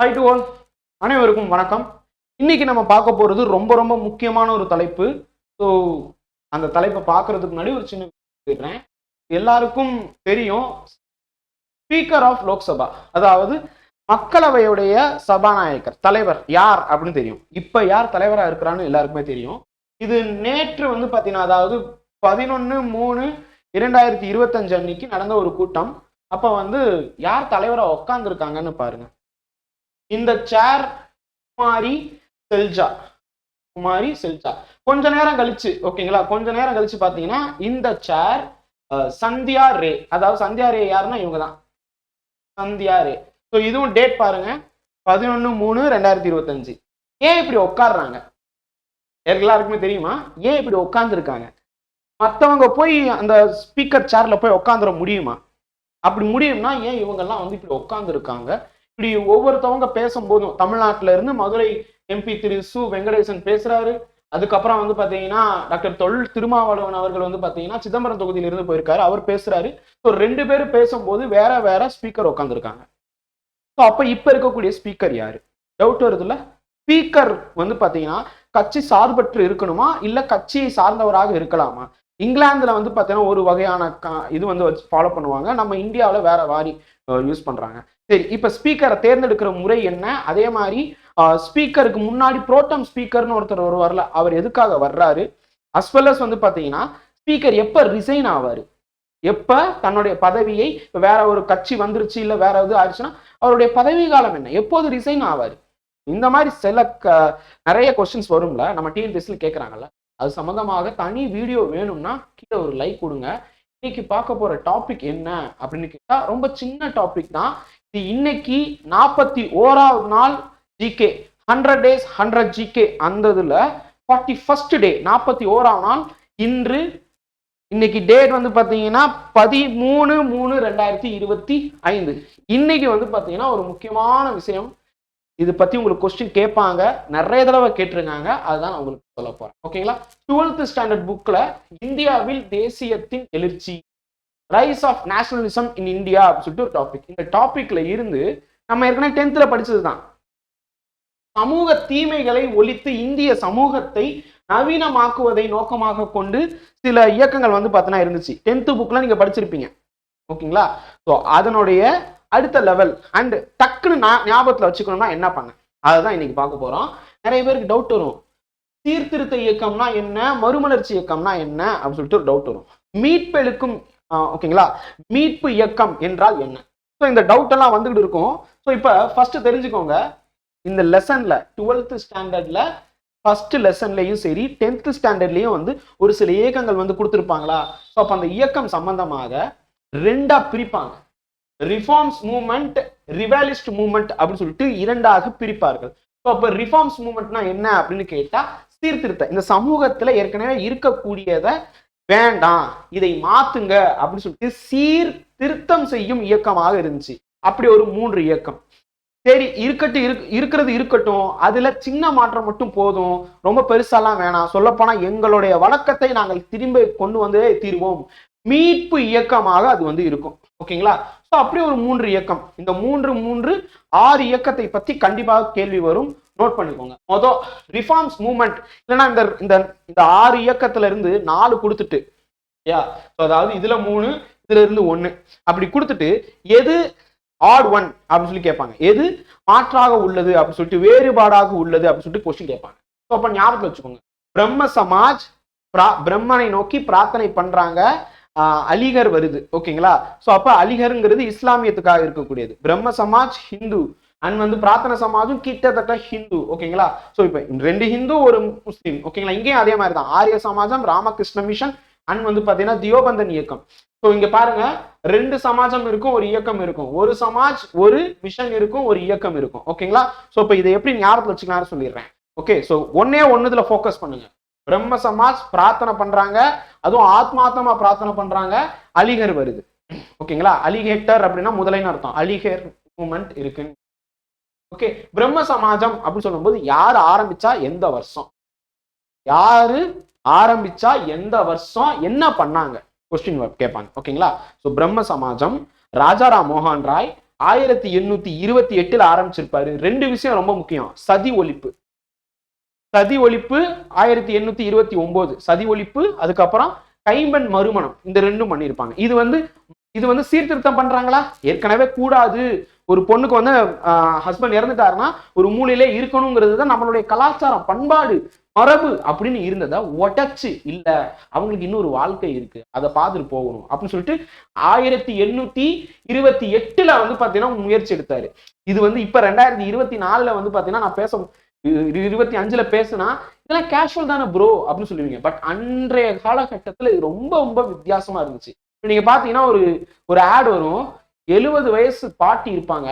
High to all அனைவருக்கும் வணக்கம். இன்னைக்கு நம்ம பார்க்க போறது ரொம்ப ரொம்ப முக்கியமான ஒரு தலைப்பு. ஸோ அந்த தலைப்பை பார்க்கறதுக்கு முன்னாடி ஒரு சின்ன கேட்குறேன். எல்லாருக்கும் தெரியும் ஸ்பீக்கர் ஆஃப் லோக்சபா அதாவது மக்களவையுடைய சபாநாயகர் தலைவர் யார் அப்படின்னு தெரியும். இப்போ யார் தலைவராக இருக்கிறான்னு எல்லாருக்குமே தெரியும். இது நேற்று வந்து பார்த்தீங்கன்னா அதாவது பதினொன்று மூணு இரண்டாயிரத்தி இருபத்தஞ்சு அன்னைக்கு நடந்த ஒரு கூட்டம். அப்போ வந்து யார் தலைவராக உட்காந்துருக்காங்கன்னு பாருங்க. இந்த சேர் குமாரி செல்ஜா. குமாரி செல்ஜா. கொஞ்ச நேரம் கழிச்சு ஓகேங்களா கொஞ்ச நேரம் கழிச்சு பாத்தீங்கன்னா இந்த சேர் சந்தியா ரே. அதாவது சந்தியா ரே யாருன்னா இவங்க தான் சந்தியா ரே. ஸோ இதுவும் டேட் பாருங்க. பதினொன்று மூணு ரெண்டாயிரத்தி இருபத்தஞ்சு. ஏன் இப்படி உட்காடுறாங்க எல்லாருக்குமே தெரியுமா? ஏன் இப்படி உட்காந்துருக்காங்க மற்றவங்க போய் அந்த ஸ்பீக்கர் சேர்ல போய் உட்காந்துட முடியுமா? அப்படி முடியும்னா ஏன் இவங்கெல்லாம் வந்து இப்படி உட்காந்துருக்காங்க இப்படி ஒவ்வொருத்தவங்க பேசும்போதும் தமிழ்நாட்டில இருந்து மதுரை எம்பி திரு சு வெங்கடேசன் பேசுறாரு. அதுக்கப்புறம் வந்து பாத்தீங்கன்னா டாக்டர் தொழில் திருமாவளவன் அவர்கள் வந்து பாத்தீங்கன்னா சிதம்பரம் தொகுதியில இருந்து போயிருக்காரு. அவர் பேசுறாரு. ஸோ ரெண்டு பேரும் பேசும்போது வேற வேற ஸ்பீக்கர் உட்காந்துருக்காங்க ஸோ அப்ப இப்ப இருக்கக்கூடிய ஸ்பீக்கர் யாரு? டவுட் வருதுல்ல? ஸ்பீக்கர் வந்து பாத்தீங்கன்னா கட்சி சார்பற்று இருக்கணுமா? இல்ல கட்சியை சார்ந்தவராக இருக்கலாமா? இங்கிலாந்துல வந்து பார்த்தீங்கன்னா ஒரு வகையான கா இது வந்து வச்சு ஃபாலோ பண்ணுவாங்க. நம்ம இந்தியாவில் வேற வாரி யூஸ் பண்றாங்க. சரி இப்போ ஸ்பீக்கரை தேர்ந்தெடுக்கிற முறை என்ன? அதே மாதிரி ஸ்பீக்கருக்கு முன்னாடி புரோட்டம் ஸ்பீக்கர்னு ஒருத்தர் வருவார்ல அவர் எதுக்காக வர்றாரு? அஸ்வெல்லஸ் வந்து பார்த்தீங்கன்னா ஸ்பீக்கர் எப்போ ரிசைன் ஆவார்? எப்போ தன்னுடைய பதவியை இப்போ வேற ஒரு கட்சி வந்துருச்சு இல்லை வேற இது ஆயிடுச்சுன்னா அவருடைய பதவி காலம் என்ன? எப்போது ரிசைன் ஆவார்? இந்த மாதிரி சில க- நிறைய கொஸ்டின்ஸ் வரும்ல நம்ம டிஎன்பிஎஸ்சில் கேட்குறாங்கல்ல அது சம்மந்தமாக தனி வீடியோ வேணும்னா கீழே ஒரு லைக் கொடுங்க. இன்னைக்கு பார்க்க போற டாபிக் என்ன அப்படின்னு கேட்டா ரொம்ப சின்ன டாபிக் தான். இது இன்னைக்கு நாற்பத்தி ஓராவது நாள் GK hundred days hundred GK அந்த இதுல ஃபார்ட்டி ஃபர்ஸ்ட் டே நாற்பத்தி ஓராம் நாள் இன்று. இன்னைக்கு டேட் வந்து பார்த்தீங்கன்னா பதிமூணு மூணு ரெண்டாயிரத்தி இருபத்தி ஐந்து. இன்னைக்கு வந்து பார்த்தீங்கன்னா ஒரு முக்கியமான விஷயம் இது பத்தி உங்களுக்கு கொஸ்டின் கேட்பாங்க. நிறைய தடவை கேட்டிருக்காங்க. அதுதான் நான் உங்களுக்கு சொல்ல போறேன். ஓகேங்களா டுவெல்த் ஸ்டாண்டர்ட் புக்ல இந்தியாவில் தேசியத்தின் எழுச்சி rise of nationalism in India அப்படின்னு சொல்லிட்டு ஒரு டாபிக் இந்த டாபிக்ல இருந்து நம்ம ஏற்கனவே டென்த்ல படிச்சது தான். சமூக தீமைகளை ஒழித்து இந்திய சமூகத்தை நவீனமாக்குவதை நோக்கமாக கொண்டு சில இயக்கங்கள் வந்து பார்த்தோன்னா இருந்துச்சு. டென்த்து புக்கில் நீங்கள் படிச்சிருப்பீங்க. ஓகேங்களா ஸோ அதனுடைய அடுத்த லெவல் அண்ட் டக்குன்னு நான் ஞாபகத்தில் வச்சுக்கணும்னா என்ன பண்ண? அதுதான் இன்னைக்கு பார்க்க போறோம். நிறைய பேருக்கு டவுட் வரும். சீர்திருத்த இயக்கம்னா என்ன? மறுமலர்ச்சி இயக்கம்னா என்ன? அப்படின்னு சொல்லிட்டு ஒரு டவுட் வரும். மீட்பெழுக்கும் ஓகேங்களா? மீட்பு இயக்கம் என்றால் என்ன? ஸோ இந்த டவுட் எல்லாம் வந்துகிட்டு இருக்கும். ஸோ இப்போ ஃபர்ஸ்ட் தெரிஞ்சுக்கோங்க. இந்த லெசன்ல டுவெல்த் ஸ்டாண்டர்ட்ல ஃபர்ஸ்ட் லெசன்லையும் சரி டென்த் ஸ்டாண்டர்ட்லையும் வந்து ஒரு சில இயக்கங்கள் வந்து கொடுத்துருப்பாங்களா? ஸோ அப்போ அந்த இயக்கம் சம்பந்தமாக ரெண்டா பிரிப்பாங்க. ரிஃபார்ம்ஸ் மூமெண்ட் ரிவாலிஸ்ட் மூமெண்ட் அப்படின்னு சொல்லிட்டு இரண்டாக பிரிப்பார்கள். ஸோ அப்போ ரிஃபார்ம்ஸ் மூமெண்ட்னா என்ன அப்படின்னு கேட்டால் சீர்திருத்த இந்த சமூகத்தில் ஏற்கனவே இருக்கக்கூடியதை வேண்டாம் இதை மாத்துங்க அப்படின்னு சொல்லிட்டு சீர்திருத்தம் செய்யும் இயக்கமாக இருந்துச்சு. அப்படி ஒரு மூன்று இயக்கம். சரி இருக்கட்டும் இரு இருக்கிறது இருக்கட்டும் அதுல சின்ன மாற்றம் மட்டும் போதும் ரொம்ப பெருசாலாம் வேணாம். சொல்லப்போனா எங்களுடைய வழக்கத்தை நாங்கள் திரும்ப கொண்டு வந்தே தீர்வோம். மீட்பு இயக்கமாக அது வந்து இருக்கும். ஓகேங்களா? ஸோ அப்படி ஒரு மூன்று இயக்கம். இந்த மூன்று மூன்று ஆறு இயக்கத்தை பத்தி கண்டிப்பாக கேள்வி வரும். நோட் பண்ணிக்கோங்க. மொதல் ரிஃபார்ம்ஸ் மூமெண்ட் இல்லைன்னா இந்த இந்த இந்த ஆறு இயக்கத்துல இருந்து நாலு கொடுத்துட்டு. யா ஸோ அதாவது இதுல மூணு இதுல இருந்து ஒன்று அப்படி கொடுத்துட்டு எது ஆட் ஒன் அப்படின்னு சொல்லி கேட்பாங்க. எது மாற்றாக உள்ளது அப்படின்னு சொல்லிட்டு வேறுபாடாக உள்ளது அப்படின்னு சொல்லிட்டு கொஸ்டின் கேட்பாங்க. ஸோ அப்போ ஞாபகத்தில் வச்சுக்கோங்க. பிரம்ம சமாஜ் பிரா பிரம்மனை நோக்கி பிரார்த்தனை பண்றாங்க அலிகர் வருது ஓகேங்களா? ஸோ அப்போ அலிகருங்கிறது இஸ்லாமியத்துக்காக இருக்கக்கூடியது. பிரம்ம சமாஜ் ஹிந்து. அண்ட் வந்து பிரார்த்தனை சமாஜும் கிட்டத்தட்ட ஹிந்து ஓகேங்களா? ஸோ இப்போ ரெண்டு ஹிந்து ஒரு முஸ்லீம் ஓகேங்களா? இங்கேயும் அதே மாதிரி தான் ஆரிய சமாஜம் ராமகிருஷ்ண மிஷன் அண்ட் வந்து பார்த்தீங்கன்னா தியோபந்தன் இயக்கம். ஸோ இங்க பாருங்க ரெண்டு சமாஜம் இருக்கும் ஒரு இயக்கம் இருக்கும். ஒரு சமாஜ் ஒரு மிஷன் இருக்கும் ஒரு இயக்கம் இருக்கும் ஓகேங்களா? ஸோ இப்போ இதை எப்படி ஞாபகத்தில் வச்சுக்கலாம்னு சொல்லிடுறேன். ஓகே ஸோ ஒன்னே ஒண்ணுதுல ஃபோக்கஸ் பண்ணுங்க. பிரம்ம சமாஜ் பிரார்த்தனை பண்றாங்க. அதுவும் ஆத்மாத்தமா பிரார்த்தனை பண்றாங்க. அலிகர் வருது. ஓகேங்களா? அலிகேட்டர் அப்படின்னா முதலைன்னு அர்த்தம். அலிகேர் மூமெண்ட் இருக்கு ஓகே பிரம்ம சமாஜம் அப்படின்னு சொல்லும்போது யார் ஆரம்பிச்சா எந்த வருஷம்? யாரு ஆரம்பிச்சா எந்த வருஷம்? என்ன பண்ணாங்க? கொஸ்டின் கேட்பாங்க. ஓகேங்களா? ஸோ பிரம்ம சமாஜம் ராஜாராம் மோகன் ராய் ஆயிரத்தி எண்ணூத்தி இருபத்தி எட்டுல ஆரம்பிச்சிருப்பாரு. ரெண்டு விஷயம் ரொம்ப முக்கியம். சதி ஒழிப்பு. சதி ஒழிப்பு ஆயிரத்தி எண்ணூத்தி இருபத்தி ஒன்பது சதி ஒழிப்பு அதுக்கப்புறம் கைம்பெண் மறுமணம். இந்த ரெண்டும் பண்ணியிருப்பாங்க. இது வந்து இது வந்து சீர்திருத்தம் பண்றாங்களா? ஏற்கனவே கூடாது. ஒரு பொண்ணுக்கு வந்து ஹஸ்பண்ட் இறந்துட்டாருன்னா ஒரு மூலையிலே இருக்கணுங்கிறது தான் நம்மளுடைய கலாச்சாரம். பண்பாடு மரபு அப்படின்னு இருந்ததா? உடச்சு இல்ல. அவங்களுக்கு இன்னொரு வாழ்க்கை இருக்கு. அதை பார்த்துட்டு போகணும். அப்படின்னு சொல்லிட்டு ஆயிரத்தி எண்ணூத்தி இருபத்தி எட்டுல வந்து பாத்தீங்கன்னா முயற்சி எடுத்தாரு. இது வந்து இப்ப ரெண்டாயிரத்தி இருபத்தி நாலுல வந்து பாத்தீங்கன்னா நான் பேச இருபத்தி அஞ்சுல பேசுனா இதெல்லாம் கேஷுவல் தானே ப்ரோ அப்படின்னு சொல்லுவீங்க. பட் அன்றைய காலகட்டத்துல இது ரொம்ப ரொம்ப வித்தியாசமா இருந்துச்சு. நீங்க பாத்தீங்கன்னா ஒரு ஒரு ஆட் வரும். எழுபது வயசு பாட்டி இருப்பாங்க.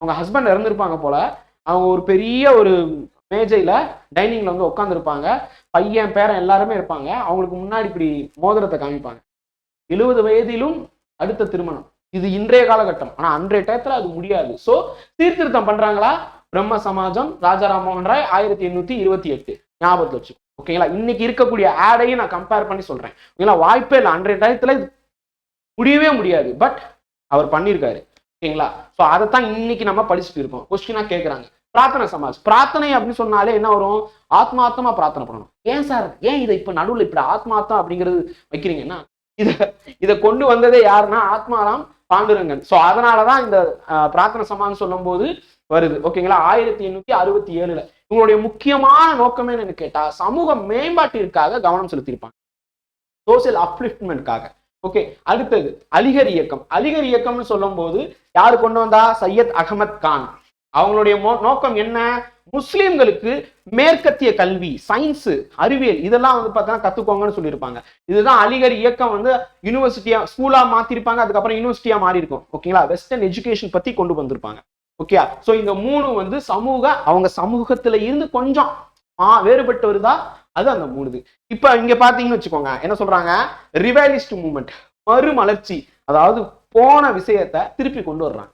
அவங்க ஹஸ்பண்ட் இறந்துருப்பாங்க போல. அவங்க ஒரு பெரிய ஒரு மேஜையில டைனிங்ல வந்து உட்காந்துருப்பாங்க பையன் பேரன் எல்லாருமே இருப்பாங்க. அவங்களுக்கு முன்னாடி இப்படி மோதிரத்தை காமிப்பாங்க. எழுபது வயதிலும் அடுத்த திருமணம். இது இன்றைய காலகட்டம். ஆனா அன்றைய டயத்துல அது முடியாது. சோ சீர்திருத்தம் பண்றாங்களா? பிரம்ம சமாஜம் ராஜா ராமோகன் ராய் ஆயிரத்தி எண்ணூத்தி இருபத்தி எட்டு. ஞாபகத்துல வச்சு ஓகேங்களா இன்னைக்கு இருக்கக்கூடிய ஆடையும் நான் கம்பேர் பண்ணி சொல்றேன். ஓகேங்களா வாய்ப்பே இல்லை. அன்றைய டயத்துல இது முடியவே முடியாது. பட் அவர் பண்ணியிருக்காரு. ஓகேங்களா ஸோ அதைத்தான் இன்னைக்கு நம்ம படிச்சுட்டு இருக்கோம். கொஸ்டினா கேட்குறாங்க பிரார்த்தனை சமாஜ். பிரார்த்தனை அப்படின்னு சொன்னாலே என்ன வரும்? ஆத்மார்த்தமா பிரார்த்தனை பண்ணணும். ஏன் சார் ஏன் இதை இப்ப நடுவில் இப்படி ஆத்மார்த்தம் அப்படிங்கிறது வைக்கிறீங்கன்னா இதை இதை கொண்டு வந்ததே யாருன்னா ஆத்மாராம் பாண்டுரங்கன். ஸோ அதனாலதான் இந்த பிரார்த்தனை சமான்னு சொல்லும் போது வருது. ஓகேங்களா? ஆயிரத்தி எண்ணூத்தி அறுபத்தி ஏழுல. இவங்களுடைய முக்கியமான நோக்கம் என்னன்னு கேட்டா சமூக மேம்பாட்டிற்காக கவனம் செலுத்தியிருப்பாங்க. சோசியல் அப்லிஃப்ட்மெண்ட்காக ஓகே அடுத்தது அலிகர் இயக்கம். அலிகர் இயக்கம்னு சொல்லும்போது யாரு கொண்டு வந்தா? சையத் அகமத் கான். அவங்களுடைய மோ- நோக்கம் என்ன? முஸ்லீம்களுக்கு மேற்கத்திய கல்வி சயின்ஸ் அறிவியல் இதெல்லாம் வந்து பார்த்தா கத்துக்கோங்கன்னு சொல்லியிருப்பாங்க. இதுதான் அலிகர் இயக்கம் வந்து யூனிவர்சிட்டியா ஸ்கூலா மாத்திருப்பாங்க அதுக்கப்புறம் யூனிவர்சிட்டியா மாறி இருக்கும் ஓகேங்களா? வெஸ்டர்ன் எஜுகேஷன் பத்தி கொண்டு வந்திருப்பாங்க. ஓகே ஸோ இந்த மூணு வந்து சமூக அவங்க சமூகத்துல இருந்து கொஞ்சம் ஆ வேறுபட்டு வருதா அது அந்த மூணுது. இப்ப இங்க பாத்தீங்கன்னு வச்சுக்கோங்க என்ன சொல்றாங்க? ரிவைலிஸ்ட் மூமெண்ட் மறுமலர்ச்சி அதாவது போன விஷயத்தை திருப்பி கொண்டு வர்றாங்க.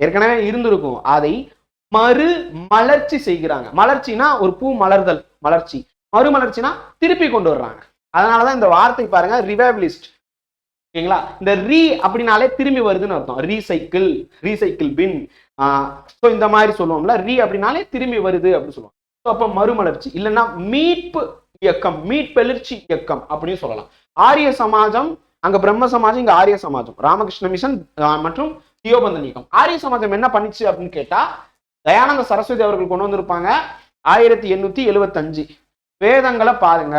ஏற்கனவே இருந்திருக்கும். அதை மறு மலர்ச்சி செய்கிறாங்க. மலர்ச்சினா ஒரு பூ மலர்தல் மலர்ச்சி. மறுமலர்ச்சினா திருப்பி கொண்டு வர்றாங்க. அதனாலதான் இந்த வார்த்தை பாருங்க ரிவைவலிஸ்ட் ஓகேங்களா? இந்த ரீ அப்படின்னாலே திரும்பி வருதுன்னு அர்த்தம். ரீசைக்கிள் ரீசைக்கிள் பின் ஸோ இந்த மாதிரி சொல்லுவோம்ல ரீ அப்படின்னாலே திரும்பி வருது அப்படின்னு சொல்லுவோம். ஸோ அப்போ மறுமலர்ச்சி இல்லைன்னா மீட்பு இயக்கம் மீட்பெழுச்சி இயக்கம் அப்படின்னு சொல்லலாம். ஆரிய சமாஜம் அங்க பிரம்ம சமாஜம் இங்க ஆரிய சமாஜம். ராமகிருஷ்ண மிஷன் மற்றும் தியோபந்தன் இயக்கம் ஆரிய சமாஜம் என்ன பண்ணிச்சு அப்படின்னு கேட்டா தயானந்த சரஸ்வதி அவர்கள் கொண்டு வந்திருப்பாங்க ஆயிரத்தி எண்ணூத்தி எழுவத்தஞ்சு. வேதங்களை பாருங்க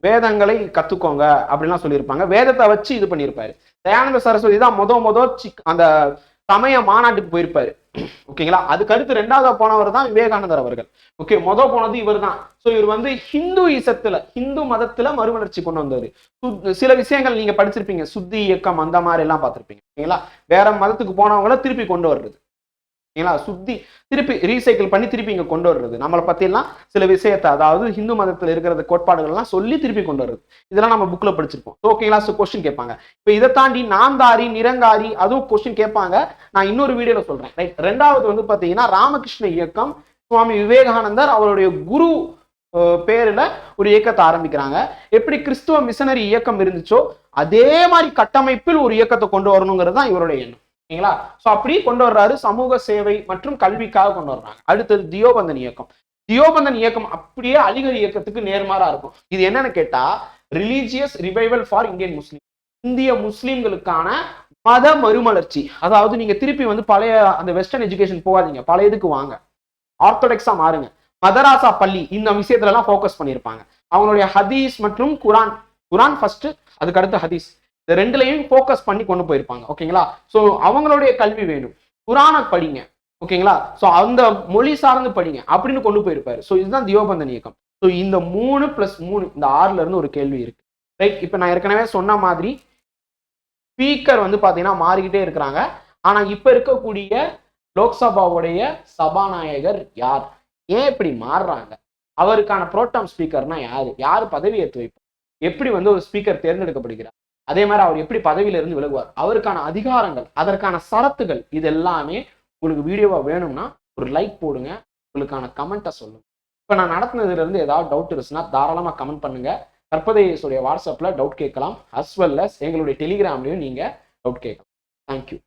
வேதங்களை கத்துக்கோங்க அப்படின்லாம் சொல்லியிருப்பாங்க. வேதத்தை வச்சு இது பண்ணியிருப்பாரு. தயானந்த சரஸ்வதி தான் முத முத சிக்- அந்த சமய மாநாட்டுக்கு போயிருப்பாரு. ஓகேங்களா? அதுக்கு அடுத்து ரெண்டாவது போனவர் தான் விவேகானந்தர் அவர்கள். ஓகே மொத போனது இவர் தான் ஸோ இவர் வந்து ஹிந்து இசத்துல ஹிந்து மதத்துல மறுமலர்ச்சி கொண்டு வந்தாரு சு- சில விஷயங்கள் நீங்க படிச்சிருப்பீங்க. சுத்தி இயக்கம் அந்த மாதிரி எல்லாம் பார்த்திருப்பீங்க. ஓகேங்களா? வேற மதத்துக்கு போனவங்கள திருப்பி கொண்டு வர்றது. ஓகேங்களா சுத்தி திருப்பி ரீசைக்கிள் பண்ணி திருப்பி இங்க கொண்டு வர்றது. நம்மளை பற்றிலாம் சில விஷயத்தை அதாவது ஹிந்து மதத்துல இருக்கிற கோட்பாடுகள்லாம் சொல்லி திருப்பி கொண்டு வர்றது. இதெல்லாம் நம்ம புக்ல படிச்சிருப்போம். ஓகேங்களா ஸோ கொஸ்டின் கேட்பாங்க. இப்போ இதை தாண்டி நாந்தாரி நிரங்காரி அதுவும் கொஸ்டின் கேட்பாங்க. நான் இன்னொரு வீடியோல சொல்றேன். ரைட் ரெண்டாவது வந்து பாத்தீங்கன்னா ராமகிருஷ்ண இயக்கம் சுவாமி விவேகானந்தர் அவருடைய குரு அஹ், ஒரு இயக்கத்தை ஆரம்பிக்கிறாங்க. எப்படி கிறிஸ்துவ மிஷனரி இயக்கம் இருந்துச்சோ அதே மாதிரி கட்டமைப்பில் ஒரு இயக்கத்தை கொண்டு வரணுங்கிறது தான் இவருடைய எண்ணம். ஓகேங்களா? ஸோ அப்படி கொண்டு வர்றாரு சமூக சேவை மற்றும் கல்விக்காக கொண்டு வர்றாங்க. அடுத்தது தியோபந்தன் இயக்கம். தியோபந்தன் இயக்கம் அப்படியே அலிகர் இயக்கத்துக்கு நேர்மாறா இருக்கும். இது என்னன்னு கேட்டா religious revival for Indian Muslim இந்திய முஸ்லீம்களுக்கான மத மறுமலர்ச்சி. அதாவது நீங்க திருப்பி வந்து பழைய அந்த வெஸ்டர்ன் எஜுகேஷன் போகாதீங்க. பழையதுக்கு வாங்க. ஆர்த்தோடாக்ஸா மாறுங்க. மதராசா பள்ளி இந்த விஷயத்துல எல்லாம் ஃபோக்கஸ் பண்ணியிருப்பாங்க அவங்களுடைய ஹதீஸ் மற்றும் குரான். குரான் ஃபர்ஸ்ட் அதுக்கு அடுத்து ஹதீஸ். இந்த ரெண்டுலையும் ஃபோக்கஸ் பண்ணி கொண்டு போயிருப்பாங்க. ஓகேங்களா? ஸோ அவங்களுடைய கல்வி வேணும். குரான படிங்க. ஓகேங்களா? ஸோ அந்த மொழி சார்ந்து படிங்க. அப்படின்னு கொண்டு போயிருப்பாரு. ஸோ இதுதான் தியோபந்தன் இயக்கம். ஸோ இந்த மூணு பிளஸ் மூணு இந்த ஆறுல இருந்து ஒரு கேள்வி இருக்கு. ரைட் இப்போ நான் ஏற்கனவே சொன்ன மாதிரி ஸ்பீக்கர் வந்து பார்த்தீங்கன்னா மாறிக்கிட்டே இருக்கிறாங்க. ஆனால் இப்போ இருக்கக்கூடிய லோக்சபாவுடைய சபாநாயகர் யார்? ஏன் இப்படி மாறுறாங்க? அவருக்கான புரோட்டம் ஸ்பீக்கர்னா யார்? யார் பதவி ஏற்று வைப்பார் எப்படி வந்து ஒரு ஸ்பீக்கர் தேர்ந்தெடுக்கப்படுகிறார்? அதே மாதிரி அவர் எப்படி பதவியில இருந்து விலகுவார்? அவருக்கான அதிகாரங்கள் அதற்கான சரத்துகள் இது எல்லாமே உங்களுக்கு வீடியோவா வேணும்னா ஒரு லைக் போடுங்க. உங்களுக்கான கமெண்ட்டை சொல்லுங்க. இப்போ நான் நடத்துனதுல இருந்து ஏதாவது டவுட் இருந்துச்சுன்னா தாராளமாக கமெண்ட் பண்ணுங்க. கற்பதேசுடைய வாட்ஸ்அப்பில் டவுட் கேட்கலாம். அஸ் வெல் அஸ் எங்களுடைய டெலிகிராம்லையும் நீங்கள் டவுட் கேட்கலாம். தேங்க்யூ